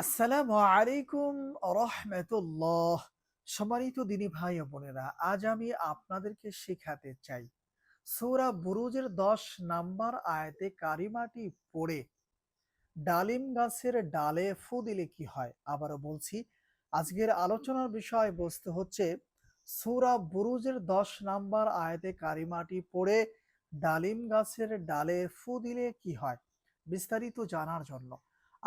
আসসালামু আলাইকুম রহমতুল্লাহ। সম্মানিত দিনী ভাই ও বোনেরা, আজ আমি আপনাদেরকে শেখাতে চাই। সূরা বুরুজের দশ নাম্বার আয়াতে কারিমাটি পড়ে ডালিম গাছের ডালে ফু দিলে কি হয়? আবারও বলছি, আজকের আলোচনার বিষয় বস্তু হচ্ছে, সূরা বুরুজের দশ নাম্বার আয়াতে কারিমাটি পড়ে ডালিম গাছের ডালে ফু দিলে কি হয়? বিস্তারিত জানার জন্য।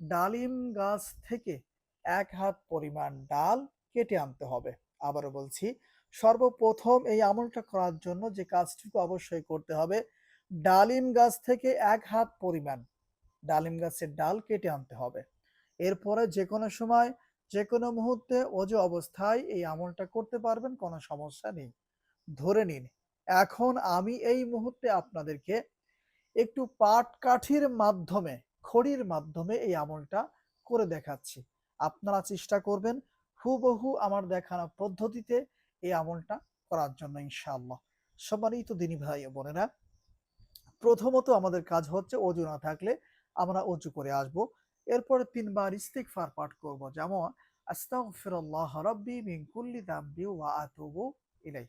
ডালিম গাছ থেকে এক হাত পরিমাণ ডাল কেটে আনতে হবে। আবারও বলছি, সর্বপ্রথম এই আমলটা করার জন্য যে কাজটুকু অবশ্যই করতে হবে, ডালিম গাছ থেকে এক হাত পরিমাণ ডালিম গাছের ডাল কেটে আনতে হবে। এরপরে যে কোনো সময়, যে কোনো মুহূর্তে অজু অবস্থায় এই আমলটা করতে পারবেন, কোনো সমস্যা নেই। ধরে নিন, এখন আমি এই মুহূর্তে আপনাদেরকে একটু পাট কাঠির মাধ্যমে খড়ির মাধ্যমে এই আমলটা করে দেখাচ্ছি। আপনারা চেষ্টা করবেন হুবহু আমার দেখানো পদ্ধতিতে এই আমলটা করার জন্য, ইনশাআল্লাহ। সম্মানিত দিনী ভাই বোনেরা, প্রথমত আমাদের কাজ হচ্ছে অজু না থাকলে আমরা অজু করে আসব। এরপরে তিনবার ইস্তিক ইস্তিগফার পাঠ করব। যেমন মিন ইলাই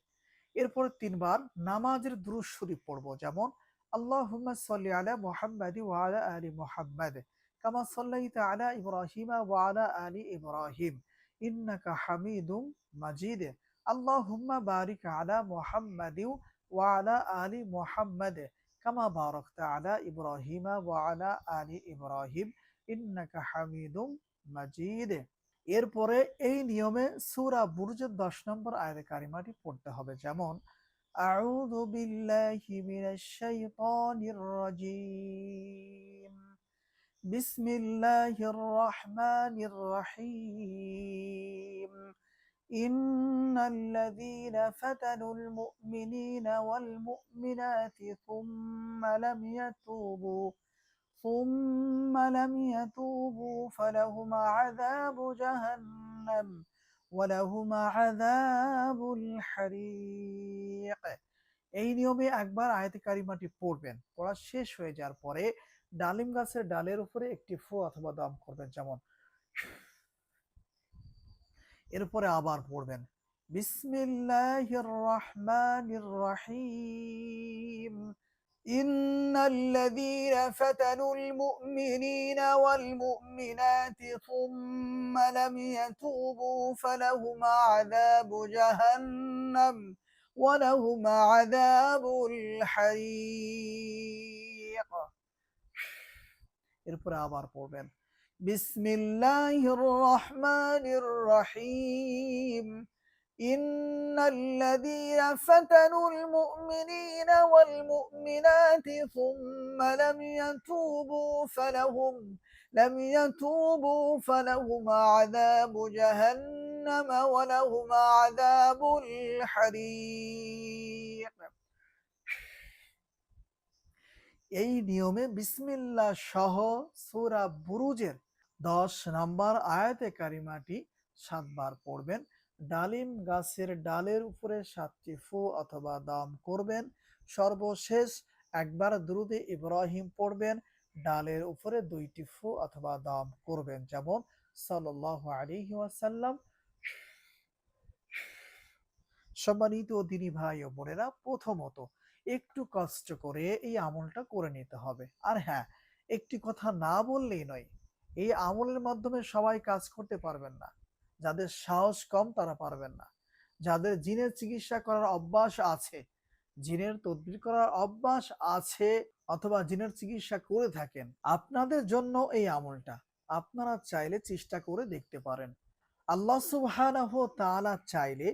এরপরে তিনবার নামাজের দুরূদ শরীফ পড়ব। যেমন আল্লাহুম্মা সাল্লি আলা মুহাম্মাদি ওয়া আলা আলি মুহাম্মাদ কামা সাল্লাইতা আলা হামিদুম মাজিদ আল্লাহুম্মা বারিক আলা মুহাম্মাদি আলি মুহাম্মাদ কামা বারাকতা আলা ইব্রাহিমা ওয়া আলা আলি হামিদুম এরপরে এই নিয়মে সুরা বুর্জের দশ নম্বর আয়ের কারিমাটি পড়তে হবে। যেমন أعوذ بالله من الشيطان الرجيم. بسم الله الرحمن الرحيم. إن الذين فتنوا المؤمنين والمؤمنات ثم لم يتوبوا ثم لم يتوبوا فلهم عذاب جهنم. ওয়ালাহুমা আযাবুল হারিক এই নিয়মে একবার আয়াতে কারিমাটি পড়বেন। পড়া শেষ হয়ে যাওয়ার পরে ডালিম গাছের ডালের উপরে একটি ফু অথবা দাম করবেন যেমন এরপরে আবার পড়বেন। বিসমিল্লাহির রহমানির রহিম। إن الذين فتنوا المؤمنين والمؤمنات ثم لم يتوبوا فلهم عذاب جهنم ولهم عذاب الحريق এরপরে আবার পড়বেন বিসমিল্লাহির রহমানির রহিম إن الذين فتنوا المؤمنين والمؤمنات ثم لم يتوبوا فلهم لم يتوبوا فلهم عذاب جهنم ولهم عذاب الحريق এই নিয়মে বিসমিল্লাহ সহ সূরা বুরুজের দশ নম্বর আয়াতে কারিমাটি সাতবার পড়বেন ডালিম গাছের ডালের উপরে সাতটি ফু অথবা দাম করবেন। সর্বশেষ একবার দ্রুদে ইব্রাহিম পড়বেন, ডালের উপরে দুইটি ফু অথবা দাম করবেন। যেমন সাল্লাহ আলাইহি ওয়াসাল্লাম। সম্মানিত দিনী ভাই ও বোনেরা, প্রথমত একটু কষ্ট করে এই আমলটা করে নিতে হবে। আর হ্যাঁ একটি কথা না বললেই নয়, এই আমলের মাধ্যমে সবাই কাজ করতে পারবেন না। যাদের সাহস কম তারা পারবেন না। যাদের জিনের চিকিৎসা করার অভ্যাস আছে, জিনের তদবির করার অভ্যাস আছে অথবা জিনের চিকিৎসা করে থাকেন, আপনাদের জন্য এই আমলটা। আপনারা চাইলে চেষ্টা করে দেখতে পারেন। আল্লাহ তাআলা চাইলে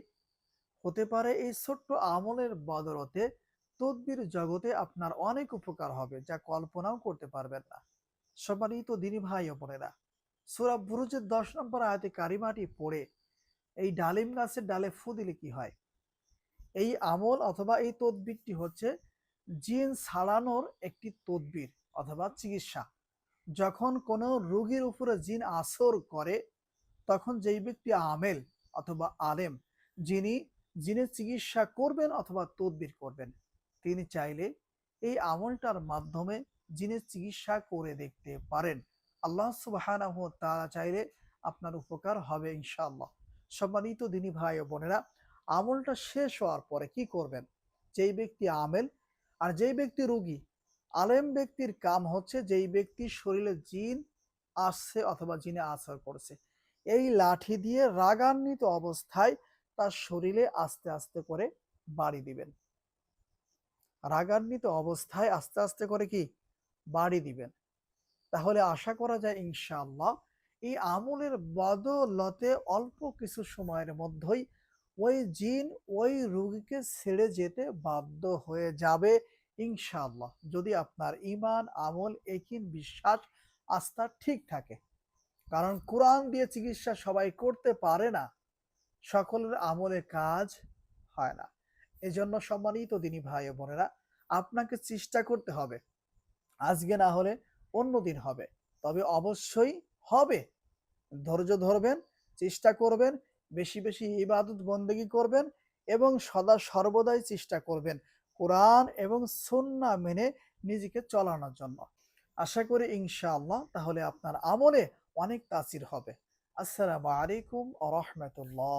হতে পারে এই ছোট্ট আমলের বদলতে তদবির জগতে আপনার অনেক উপকার হবে, যা কল্পনাও করতে পারবেন না। সবারই তো দিনী ভাই ও সুরা বুরুজের দশ নম্বর আয়াতে কারিমাটি পড়ে, এই ডালিম গাছের ডালে ফু দিলে কি হয়? এই আমল অথবা এই তদবিরটি হচ্ছে জিন ছাড়ানোর একটি তদবির অথবা চিকিৎসা। যখন কোনো রোগীর উপরে জিন আসর করে, তখন যেই ব্যক্তি আমেল অথবা আলেম, যিনি জিনের চিকিৎসা করবেন অথবা তদবির করবেন, তিনি চাইলে এই আমলটার মাধ্যমে জিনের চিকিৎসা করে দেখতে পারেন। আল্লাহ সুবাহানাহু তারা চাইলে আপনার উপকার হবে ইনশাআল্লাহ। সম্মানিত দিনী ভাই ও বোনেরা, আমলটা শেষ হওয়ার পরে কি করবেন? যেই ব্যক্তি আমেল আর যেই ব্যক্তি রোগী, আলেম ব্যক্তির কাম হচ্ছে যেই ব্যক্তির শরীরে জিন আসছে অথবা জিনে আসর করছে। এই লাঠি দিয়ে রাগান্বিত অবস্থায় তার শরীরে আস্তে আস্তে করে বাড়ি দিবেন। রাগান্বিত অবস্থায় আস্তে আস্তে করে কি? বাড়ি দিবেন। তাহলে আশা করা যায় ইনশাআল্লাহ এই আমলের বদলতে অল্প কিছু সময়ের মধ্যেই ওই জিন ওই রোগীকে ছেড়ে যেতে বাধ্য হয়ে যাবে ইনশাআল্লাহ। যদি আপনার ইমান আমল, একিন, বিশ্বাস, আস্থা ঠিক থাকে। কারণ কোরআন দিয়ে চিকিৎসা সবাই করতে পারে না। সকলের আমলে কাজ হয় না। এজন্য সম্মানিত দিনী ভাই বোনেরা, আপনাকে চেষ্টা করতে হবে। আজকে না হলে অন্য দিন হবে। তবে অবশ্যই হবে। ধৈর্য ধরবেন, চেষ্টা করবেন, বেশি বেশি ইবাদত বন্দেগি করবেন এবং সদা সর্বদাই চেষ্টা করবেন কোরআন এবং সুন্না মেনে নিজেকে চলানোর জন্য। আশা করি ইনশাআল্লাহ তাহলে আপনার আমলে অনেক তাসির হবে। আসসালামু আলাইকুম আ রহমতুল্লাহ।